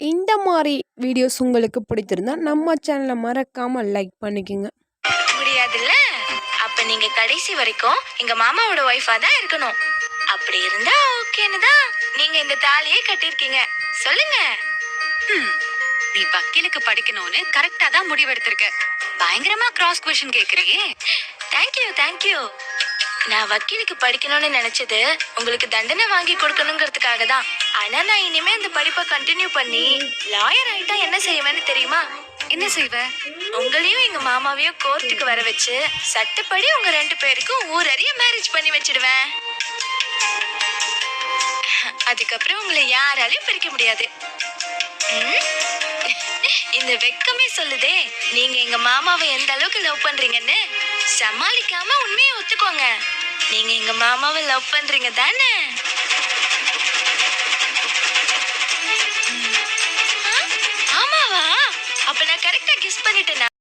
இந்த மாதிரி வீடியோஸ் உங்களுக்கு பிடிச்சிருந்தா நம்ம சேனலை மறக்காமல் லைக் பண்ணிக்கோங்க. முடியாதுல்ல? அப்ப நீங்க கடைசி வரைக்கும் எங்க மாமாவோட ஒய்ஃபா தான் இருக்கணும். அப்படி இருந்தா ஓகேன்னு தான் நீங்க இந்த தாலியே கட்டியிருக்கீங்க. சொல்லுங்க. நீ வக்கீலுக்கு படிக்கணும்னு கரெக்டா தான் முடிவெடுத்திருக்க. பயங்கரமா கிராஸ் கொஸ்டின் கேக்குறியே. தேங்க்யூ தேங்க்யூ நான் வக்கீலுக்கு படிக்கணும்னு நினைச்சது உங்களுக்கு தண்டனை வாங்கி கொடுக்கணுங்கிறதுக்காக தான். ஆனா நான் இனிமே இந்த படிப்பை கண்டினியூ பண்ணி லாயர் ஆயிட்டா என்ன செய்வேன்னு தெரியுமா? என்ன செய்வ? உங்களையும் எங்க மாமாவையும் கோர்ட்டுக்கு வர வச்சு சட்டப்படி உங்க ரெண்டு பேருக்கும் ஊரறிய மேரேஜ் பண்ணி வச்சிடுவேன். அதுக்கப்புறம் உங்களை யாராலையும் பிரிக்க முடியாது. இந்த வெக்கமே சொல்லுதே. நீங்க எங்க மாமாவை எந்த அளவுக்கு லவ் பண்றீங்கன்னு? சமாளிக்காம உண்மையை ஒத்துக்கோங்க. நீங்க எங்க மாமாவை லவ் பண்றீங்க தானே? ஆமாவா? அப்ப நான் கரெக்டா கிஸ் பண்ணிட்டேனா?